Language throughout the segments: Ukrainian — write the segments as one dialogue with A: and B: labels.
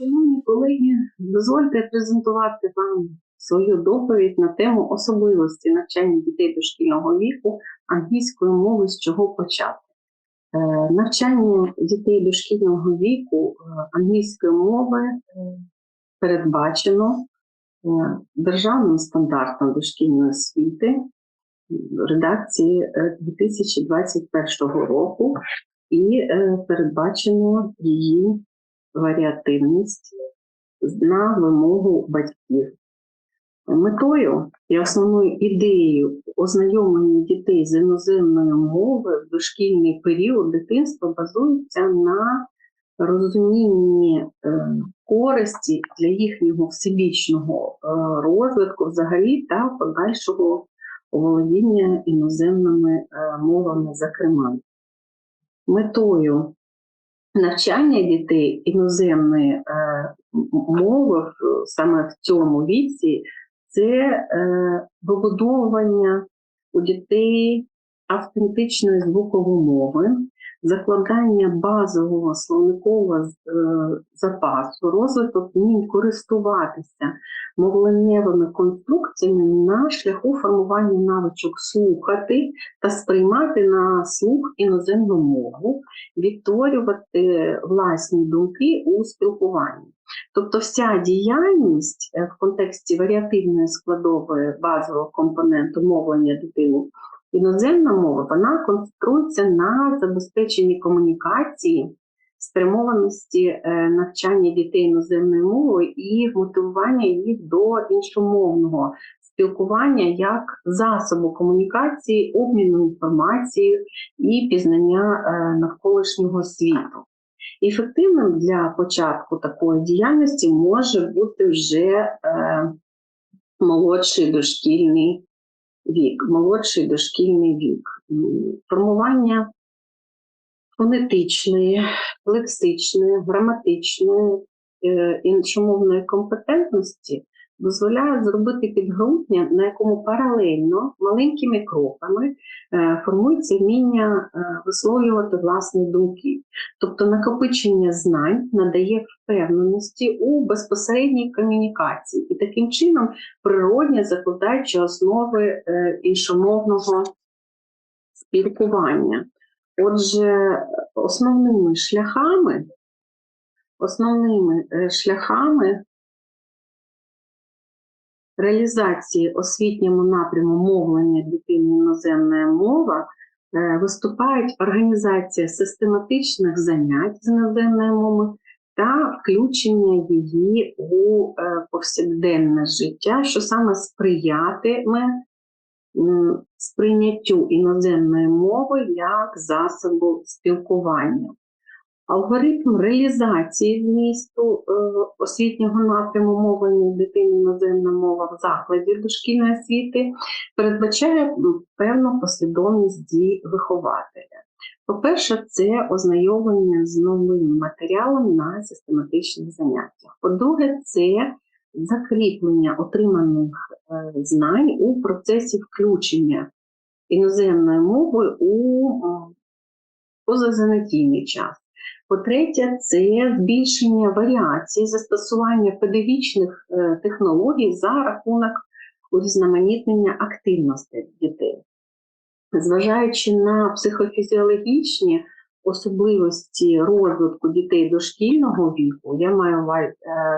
A: Шановні колеги, дозвольте презентувати вам свою доповідь на тему особливості навчання дітей дошкільного віку англійської мови, з чого почати. Е, Навчання дітей дошкільного віку е, англійської мови е, передбачено державним стандартом дошкільної освіти редакції е, 2021 року і передбачено її варіативність на вимогу батьків. Метою і основною ідеєю ознайомлення дітей з іноземною мовою в дошкільний період дитинства базується на розумінні е, користі для їхнього всебічного е, розвитку взагалі та подальшого володіння іноземними е, мовами, зокрема. Метою навчання дітей іноземної е, мови саме в цьому віці це е, вибудовування у дітей автентичної звукової мови, закладання базового словникового е, запасу, розвиток вмінь користуватися мовленнєвими конструкціями на шляху формування навичок слухати та сприймати на слух іноземну мову, відтворювати власні думки у спілкуванні. Тобто вся діяльність е, в контексті варіативної складової базового компоненту мовлення дитини, іноземна мова, вона концентрується на забезпеченні комунікації, спрямованості е, навчання дітей іноземною мовою і мотивування їх до іншомовного спілкування як засобу комунікації, обміну інформацією і пізнання е, навколишнього світу. Ефективним для початку такої діяльності може бути вже е, молодший дошкільний вік, молодший дошкільний вік. Формування фонетичної, лексичної, граматичної, е, іншомовної компетентності дозволяє зробити підґрунтя, на якому паралельно маленькими кроками е, формується вміння е, висловлювати власні думки. Тобто накопичення знань надає впевненості у безпосередній комунікації і таким чином природня закладаючи основи е, іншомовного спілкування. Отже, основними шляхами, основними шляхами реалізації освітньому напряму мовлення дитини іноземної мова е, виступають організація систематичних занять з іноземної мови та включення її у е, повсякденне життя, що саме сприятиме сприйняттю іноземної мови як засобу спілкування. Алгоритм реалізації змісту е, освітнього напряму мовлення дитини іноземна мова в закладі дошкільної освіти передбачає певну послідовність дій вихователя. По-перше, це ознайомлення з новим матеріалом на систематичних заняттях. По-друге, це закріплення отриманих е, знань у процесі включення іноземної мови у позазанятійний час. По-третє, це збільшення варіацій застосування педагогічних е, технологій за рахунок урізноманітнення активності дітей. Зважаючи на психофізіологічні особливості розвитку дітей дошкільного віку, я маю е,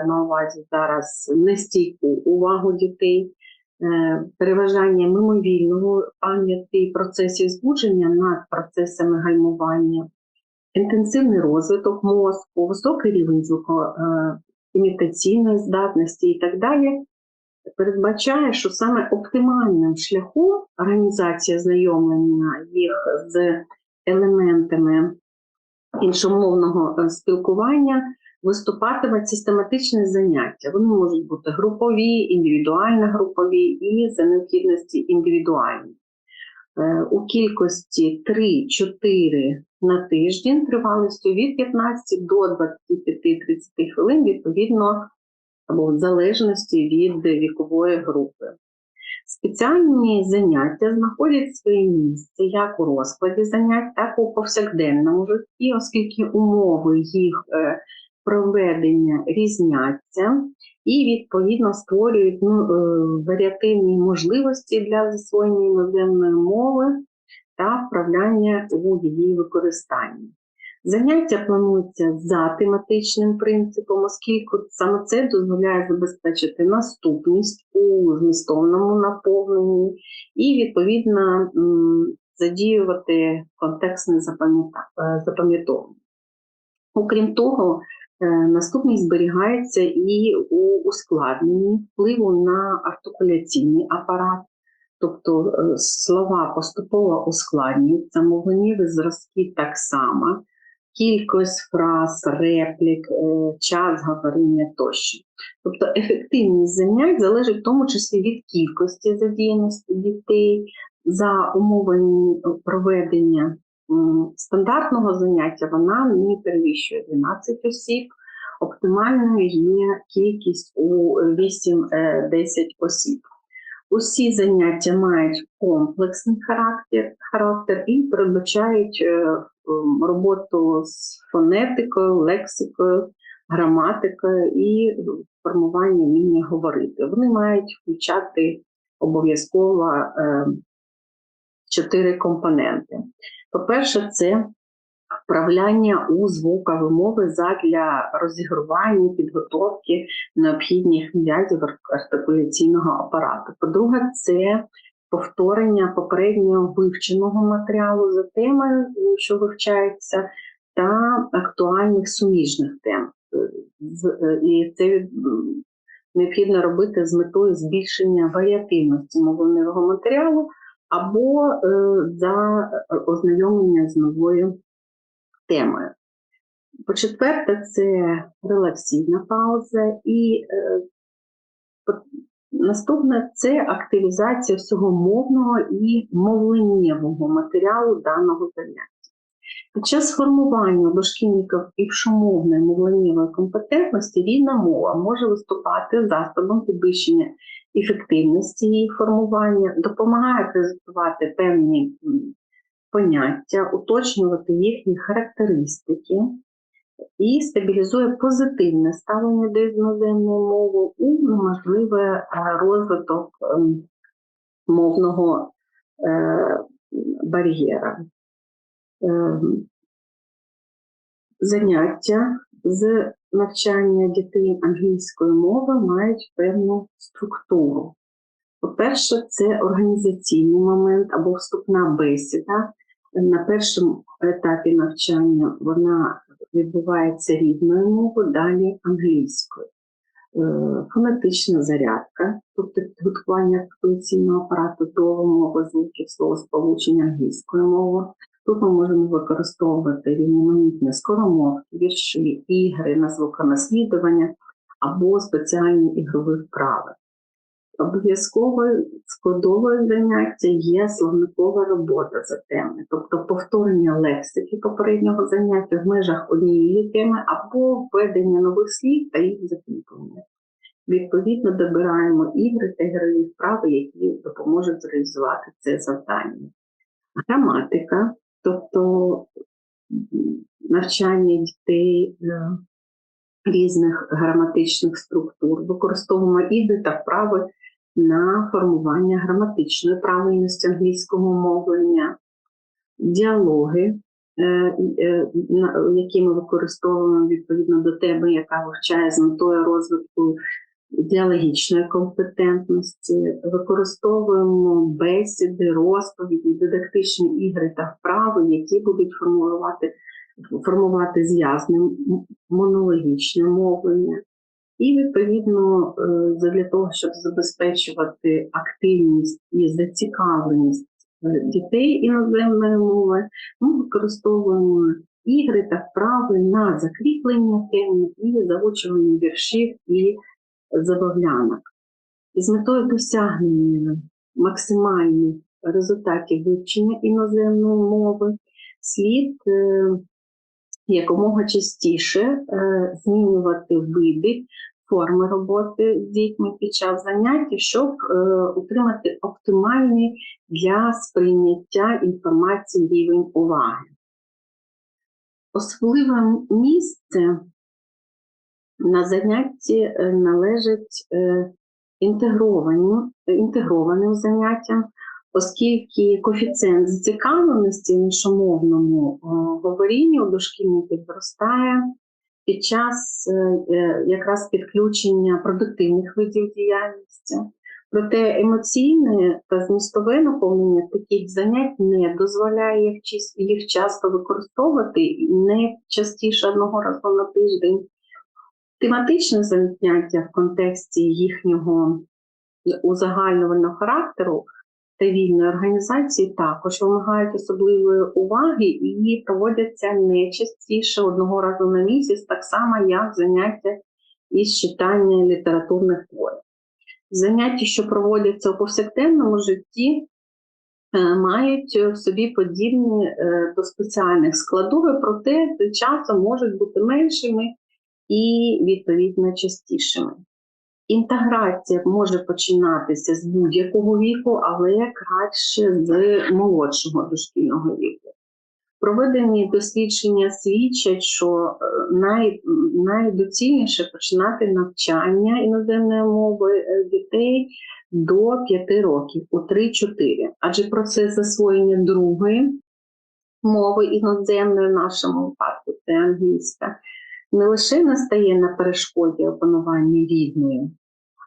A: на увазі зараз нестійку увагу дітей, е, переважання мимовільного пам'яті процесів збудження над процесами гальмування, інтенсивний розвиток мозку, високий рівень звукоімітаційної здатності і так далі, передбачає, що саме оптимальним шляхом організації знайомлення їх з елементами іншомовного е, спілкування виступатимуть систематичні заняття. Вони можуть бути групові, індивідуально групові і за необхідності індивідуальні. Е, У кількості 3-4 на тиждень тривалістю від 15 до 25-30 хвилин, відповідно, або в залежності від вікової групи. Спеціальні заняття знаходять своє місце як у розкладі занять, так і у повсякденному житті, оскільки умови їх е, проведення різняться і відповідно створюють ну, е, варіативні можливості для засвоєння іноземної мови та вправляння у її використанні. Заняття плануються за тематичним принципом, оскільки саме це дозволяє забезпечити наступність у змістовному наповненні і, відповідно, задіювати контекстне е, запам'ятовування. Окрім того, е, наступність зберігається і у ускладненні впливу на артикуляційний апарат, тобто е, слова поступово ускладнюються, мовленнєві зразки так само, кількість фраз, реплік, е, час говорення тощо. Тобто ефективність занять залежить в тому числі від кількості задіяності дітей за умовами проведення стандартного заняття вона не перевищує 12 осіб. Оптимальною є кількість у 8-10 осіб. Усі заняття мають комплексний характер, характер і передбачають е, роботу з фонетикою, лексикою, граматикою і формування вміння говорити. Вони мають включати обов'язково е, чотири компоненти. По-перше, це вправляння у звукові мови задля розігрування, підготовки необхідних м'язів артикуляційного апарату. По-друге, це повторення попередньо вивченого матеріалу за темою, що вивчається, та актуальних суміжних тем. І це необхідно робити з метою збільшення варіативності мовленого матеріалу або е, за ознайомлення з новою темою. По-четверте, це релаксійна пауза, і е, наступне це активізація всього мовного і мовленнєвого матеріалу даного заняття. Під час формування у дошкільників іншомовної мовленнєвої компетентності рідна мова може виступати засобом підвищення ефективності її формування, допомагає презентувати певні поняття, уточнювати їхні характеристики і стабілізує позитивне ставлення до іноземної мови і неможливе е, розвиток ем, мовного е, бар'єра. Ем, Заняття з навчання дітей англійської мови мають певну структуру. По-перше, це організаційний момент або вступна бесіда. На першому етапі навчання вона відбувається рідною мовою, далі англійською. Е, Фонетична зарядка, тобто підготування артикуляційного апарату до вимови звуків словосполучення англійською мовою. Тут ми можемо використовувати різноманітні скоромовки, вірші, ігри на звуконаслідування або спеціальні ігрові вправи. Обов'язковою складовою заняття є словникова робота за темою, тобто повторення лексики попереднього заняття в межах однієї теми або введення нових слів та їх закріплення. Відповідно, добираємо ігри та ігрові вправи, які допоможуть зреалізувати це завдання. Граматика, тобто навчання дітей е, різних граматичних структур, використовуємо ігри та вправи на формування граматичної правильності англійського мовлення, діалоги, е, е, які ми використовуємо відповідно до теми, яка вивчає з метою розвитку діалогічної компетентності, використовуємо бесіди, розповіді, дидактичні ігри та вправи, які будуть формувати, формувати зв'язне монологічне мовлення. І відповідно е, для того, щоб забезпечувати активність і зацікавленість е, дітей іноземної мови, ми використовуємо ігри та вправи на закріплення теми і заучування віршів і забавлянок. І з метою досягнення максимальних результатів вивчення іноземної мови слід е, якомога частіше е, змінювати види форми роботи з дітьми під час заняття, щоб е, утримати оптимальний для сприйняття інформації рівень уваги. Особливе місце на занятті е, належать е, інтегровані, інтегрованим заняттям, оскільки коефіцієнт зацікавленості іншомовному е, говорінні у дошкільників зростає під час е, е, якраз підключення продуктивних видів діяльності. Проте емоційне та змістове наповнення таких занять не дозволяє їх, часто використовувати не частіше одного разу на тиждень. Тематичне заняття в контексті їхнього узагальнювального характеру та вільної організації також вимагають особливої уваги і проводяться не частіше одного разу на місяць, так само як заняття із читання літературних творів. Заняття, що проводяться у повсякденному житті, е, мають в собі подібні е, до спеціальних складових, проте часом можуть бути меншими і відповідно частішими. Інтеграція може починатися з будь-якого віку, але краще з молодшого дошкільного віку. Проведені дослідження свідчать, що е, най, найдоцільніше починати навчання іноземної мови е, дітей до 5 років, у 3-4. Адже процес засвоєння другої мови іноземної в нашому випадку це англійська, не лише настає на перешкоді опанування рідної,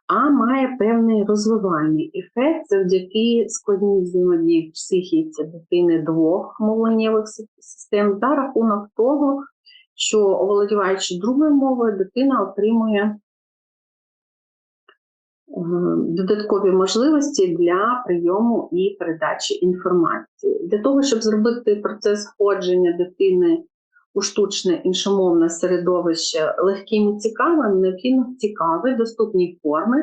A: а має певний розвивальний ефект завдяки складній взаємодії психіці дитини двох мовленнєвих систем за рахунок того, що оволодіваючи другою мовою, дитина отримує е, додаткові можливості для прийому і передачі інформації. Для того, щоб зробити процес входження дитини у штучне іншомовне середовище легким і цікавим, необхідно в цікаві, доступній форми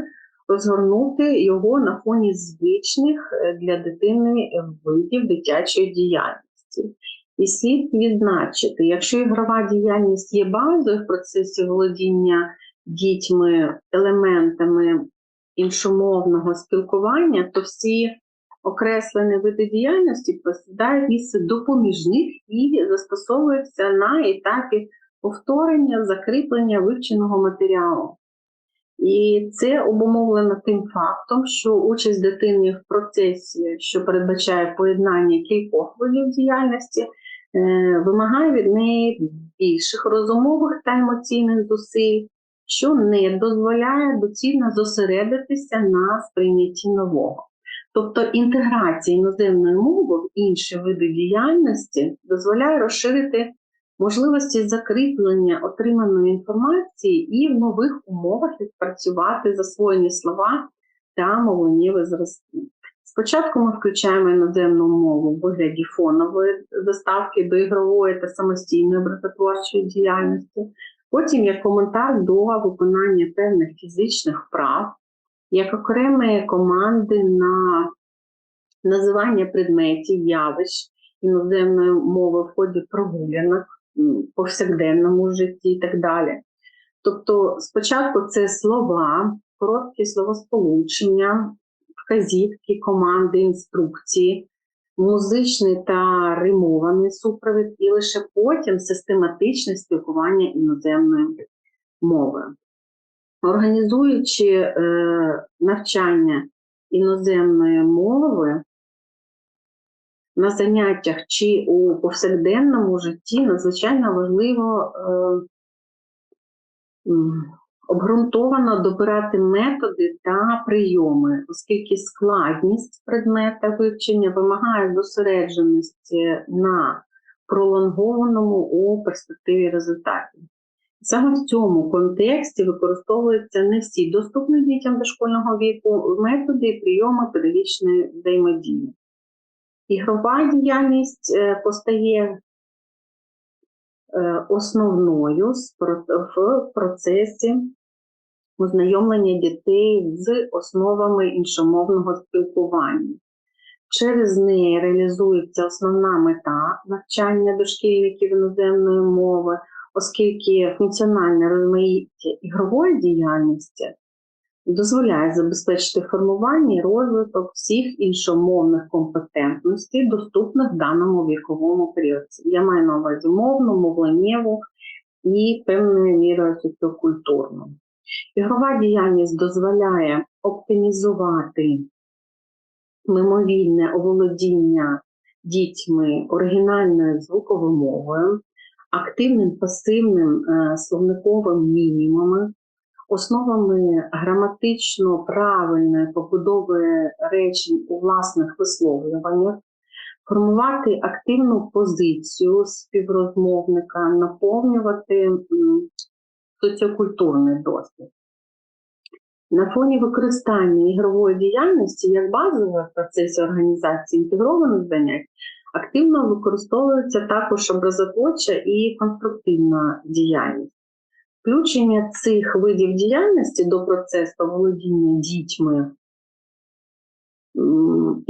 A: розгорнути його на фоні звичних е, для дитини видів дитячої діяльності. І слід відзначити, якщо ігрова діяльність є базою в процесі володіння дітьми елементами іншомовного спілкування, то всі окреслені види діяльності посідають місце допоміжних і застосовуються на етапі повторення, закріплення вивченого матеріалу. І це обумовлено тим фактом, що участь дитини в процесі, що передбачає поєднання кількох видів діяльності, е, вимагає від неї більших розумових та емоційних зусиль, що не дозволяє доцільно зосередитися на сприйнятті нового. Тобто інтеграція іноземної мови в інші види діяльності дозволяє розширити можливості закріплення отриманої інформації і в нових умовах відпрацювати засвоєні слова та мовленнєві зразки. Спочатку ми включаємо іноземну мову в вигляді фонової заставки до ігрової та самостійної образотворчої діяльності, потім як коментар до виконання певних фізичних вправ, як окремі команди на називання предметів, явищ іноземної мови в ході прогулянок повсякденному житті і так далі. Тобто, спочатку це слова, короткі словосполучення, вказівки, команди, інструкції, музичний та римований супровід, і лише потім систематичне спілкування іноземною мовою. Організуючи е, навчання іноземної мови на заняттях чи у повсякденному житті, надзвичайно важливо е, обґрунтовано добирати методи та прийоми, оскільки складність предмета вивчення вимагає зосередженості на пролонгованому у перспективі результаті. Саме в цьому контексті використовуються не всі доступні дітям дошкільного віку методи і прийоми педагогічної взаємодії. Ігрова діяльність е, постає е, основною в процесі ознайомлення дітей з основами іншомовного спілкування. Через неї реалізується основна мета навчання дошкільників іноземної мови, оскільки функціональне розмаїття ігрової діяльності дозволяє забезпечити формування і розвиток всіх іншомовних компетентностей, доступних в даному віковому періоді. Я маю на увазі мовну, мовленнєву і певною мірою соціокультурну. Ігрова діяльність дозволяє оптимізувати мимовільне оволодіння дітьми оригінальною звуковою мовою, активним пасивним е, словниковим мінімумами, основами граматично правильної побудови речень у власних висловлюваннях, формувати активну позицію співрозмовника, наповнювати соціокультурний досвід. На фоні використання ігрової діяльності як базового в процесі організації інтегрованих занять активно використовується також образотворча і конструктивна діяльність. Включення цих видів діяльності до процесу володіння дітьми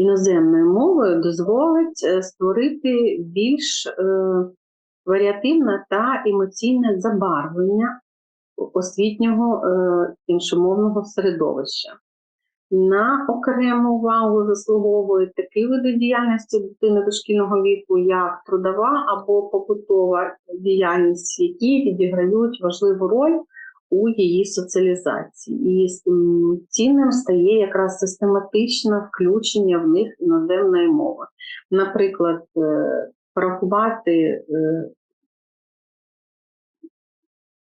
A: іноземною мовою дозволить е, створити більш е, варіативне та емоційне забарвлення освітнього е, іншомовного середовища. На окрему увагу заслуговують такі види діяльності дитини дошкільного віку, як трудова або побутова діяльність, які відіграють важливу роль у її соціалізації. І цінним стає якраз систематичне включення в них іноземної мови. Наприклад, е, порахувати е,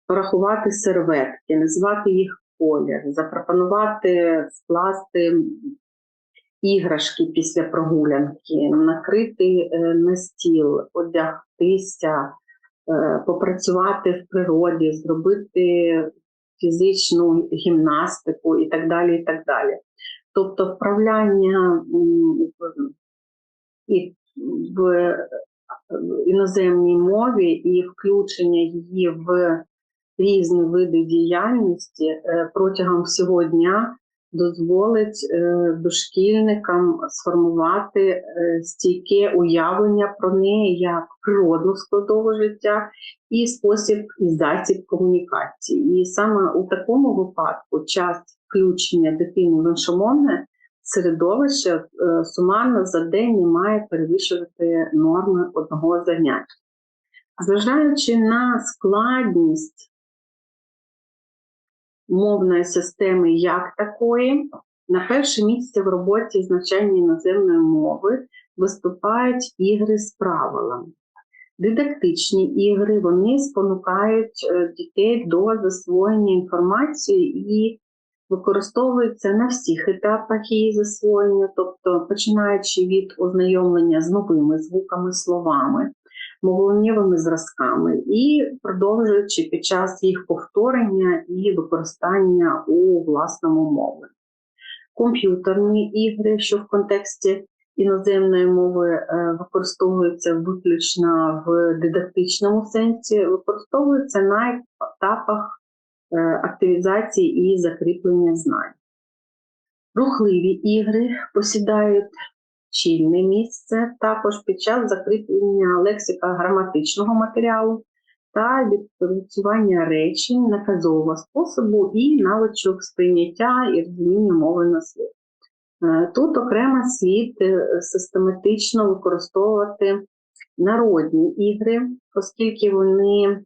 A: порахувати серветки, назвати їх колір, запропонувати скласти іграшки після прогулянки, накрити е, на стіл, одягтися, е, попрацювати в природі, зробити фізичну гімнастику і так далі. і так далі. Тобто вправляння і в іноземній мові і включення її в різні види діяльності е, протягом всього дня дозволить е, дошкільникам сформувати е, стійке уявлення про неї як природну складову життя і спосіб і засіб комунікації. І саме у такому випадку час включення дитини в іншомовне середовище сумарно за день не має перевищувати норми одного заняття. Зважаючи на складність мовної системи як такої, на перше місце в роботі з навчання іноземної мови виступають ігри з правилами. Дидактичні ігри вони спонукають е, дітей до засвоєння інформації і використовуються на всіх етапах її засвоєння, тобто починаючи від ознайомлення з новими звуками, словами, мовленнєвими зразками і продовжуючи під час їх повторення і використання у власному мовленні. Комп'ютерні ігри, що в контексті іноземної мови е, використовуються виключно в дидактичному сенсі, використовуються на етапах е, активізації і закріплення знань. Рухливі ігри посідають чільне місце також під час закріплення лексика граматичного матеріалу та відпрацювання речень наказового способу і навичок сприйняття і розуміння мови на світ. Е, Тут окремо слід е, систематично використовувати народні ігри, оскільки вони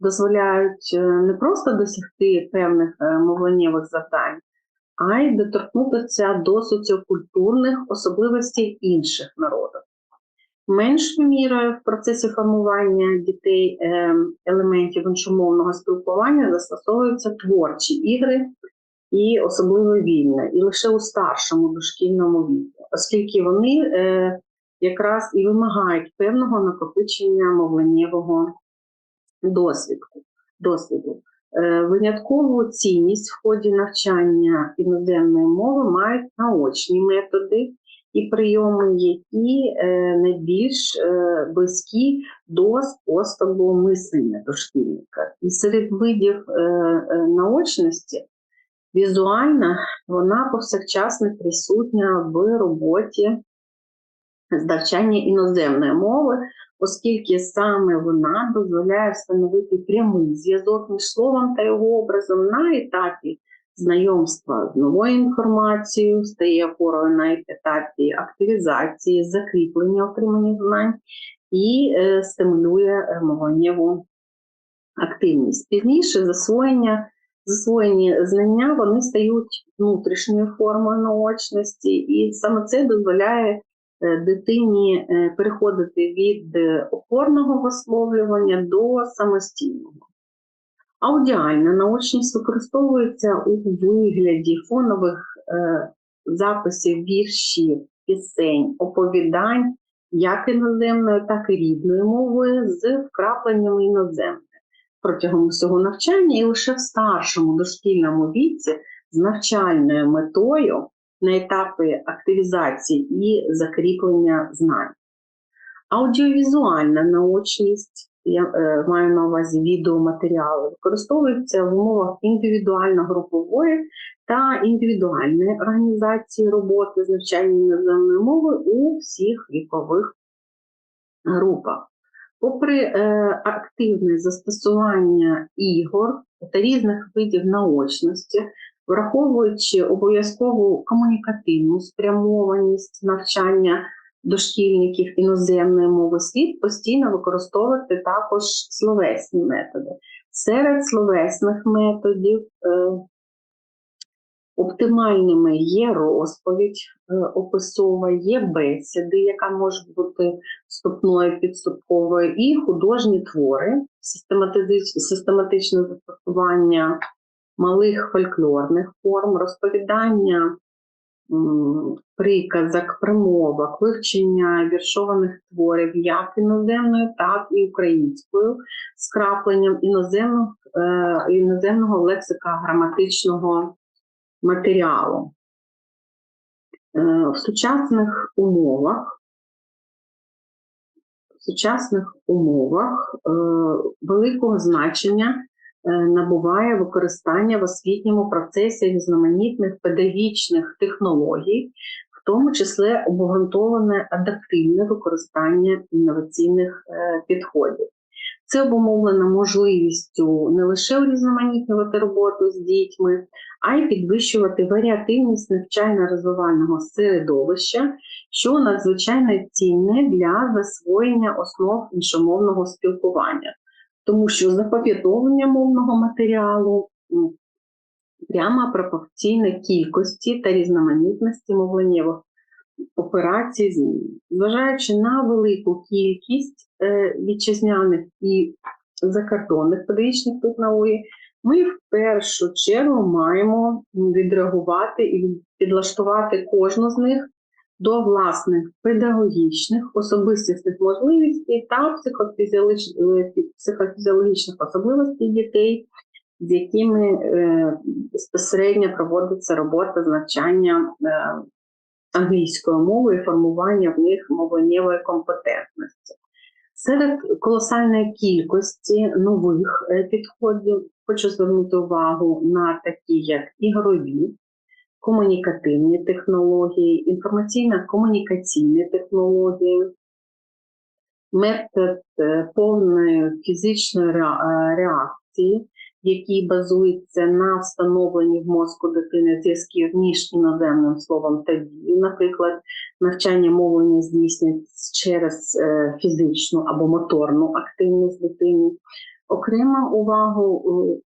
A: дозволяють е, не просто досягти певних мовленнєвих завдань, а й доторкнутися до соціокультурних особливостей інших народів. Меншою мірою в процесі формування дітей е, елементів іншомовного спілкування застосовуються творчі ігри і особливо вільне, і лише у старшому дошкільному віку, оскільки вони е, якраз і вимагають певного накопичення мовленнєвого досвіду. Е, Виняткову цінність в ході навчання іноземної мови мають наочні методи і прийоми, які е, найбільш е, близькі до способу мислення дошкільника. І серед видів наочності візуальна вона повсякчасно присутня в роботі з навчання іноземної мови, оскільки саме вона дозволяє встановити прямий зв'язок між словом та його образом на етапі знайомства з новою інформацією, стає опорою на етапі активізації, закріплення отриманих знань і е, стимулює е, мовленнєву активність. Пізніше засвоєння, засвоєні знання вони стають внутрішньою формою наочності, і саме це дозволяє дитині е, переходити від е, опорного висловлювання до самостійного. Аудіальна наочність використовується у вигляді фонових е, записів віршів, пісень, оповідань як іноземною, так і рідною мовою з вкрапленнями іноземними протягом усього навчання і лише в старшому дошкільному віці з навчальною метою на етапі активізації і закріплення знань. Аудіовізуальна наочність, я е, маю на увазі відеоматеріали, використовується в умовах індивідуально-групової та індивідуальної організації роботи з навчання іноземної мови у всіх вікових групах. Попри е, активне застосування ігор та різних видів наочності, враховуючи обов'язкову комунікативну спрямованість навчання дошкільників іноземної мови, слід постійно використовувати також словесні методи. Серед словесних методів е, Оптимальними є розповідь е, описова, є бесіди, яка може бути вступною підступковою, і художні твори, систематичне застосування малих фольклорних форм, розповідання приказок, примовок, вивчення віршованих творів як іноземною, так і українською, з крапленням іноземного, е, іноземного лексика граматичного матеріалу. Е, В сучасних умовах в сучасних умовах е, великого значення набуває використання в освітньому процесі різноманітних педагогічних технологій, в тому числі обґрунтоване адаптивне використання інноваційних е, підходів. Це обумовлено можливістю не лише урізноманітнювати роботу з дітьми, а й підвищувати варіативність навчально-розвивального середовища, що надзвичайно цінне для засвоєння основ іншомовного спілкування, тому що запам'ятовування мовного матеріалу прямо пропорційне кількості та різноманітності мовленнєвих операцій змін. Зважаючи на велику кількість е, вітчизняних і закордонних педагогічних технологій, ми в першу чергу маємо відреагувати і підлаштувати кожну з них до власних педагогічних, особистісних можливостей та психофізіологічних, особливостей дітей, з якими е, безпосередньо проводиться робота з навчання е, англійської мови і формування в них мовленнєвої компетентності. Серед колосальної кількості нових е, підходів хочу звернути увагу на такі, як ігрові, комунікативні технології, інформаційно-комунікаційні технології, метод е, повної фізичної е, реакції, який базується на встановленні в мозку дитини зв'язків між іноземним словом та дією. Наприклад, навчання мовлення здійснюється через е, фізичну або моторну активність дитини. Окрема увагу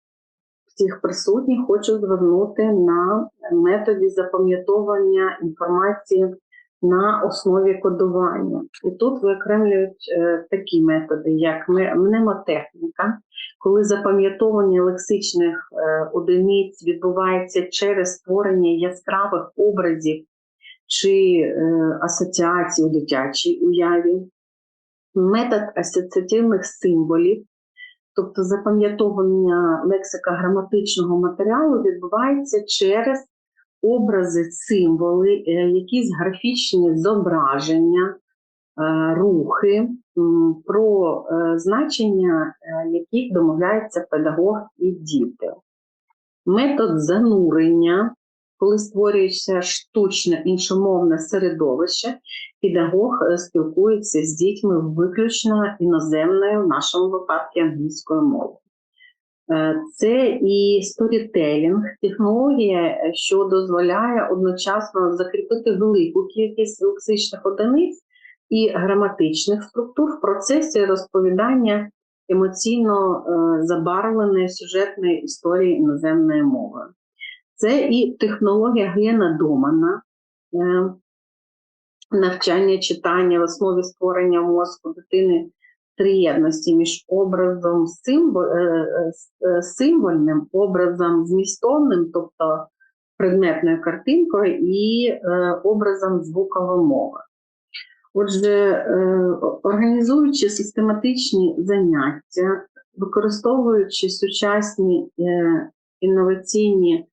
A: всіх присутніх хочу звернути на методі запам'ятовування інформації на основі кодування. І тут виокремлюють е, такі методи, як мнемотехніка, коли запам'ятовування лексичних е, одиниць відбувається через створення яскравих образів чи е, асоціацій у дитячій уяві, метод асоціативних символів, тобто запам'ятовування лексика граматичного матеріалу відбувається через образи, символи, е, якісь графічні зображення, е, рухи, про е, значення яких домовляється педагог і діти. Метод занурення, коли створюється штучне іншомовне середовище, педагог е, спілкується з дітьми виключно іноземною, в нашому випадку англійською мовою. Е, Це і сторітелінг, технологія, е, що дозволяє одночасно закріпити велику кількість лексичних одиниць і граматичних структур в процесі розповідання емоційно забарвленої сюжетної історії іноземної мови. Це і технологія Глена Домана, е, навчання читання в основі створення мозку дитини триєдності між образом е, е, символьним, образом змістовним, тобто предметною картинкою, і образом звукової мови. Отже, організуючи систематичні заняття, використовуючи сучасні інноваційні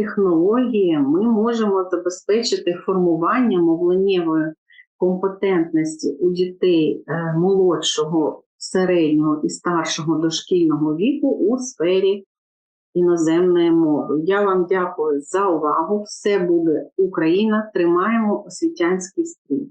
A: технології, ми можемо забезпечити формування мовленнєвої компетентності у дітей е, молодшого, середнього і старшого дошкільного віку у сфері іноземної мови. Я вам дякую за увагу. Все буде Україна. Тримаємо освітянський стрій.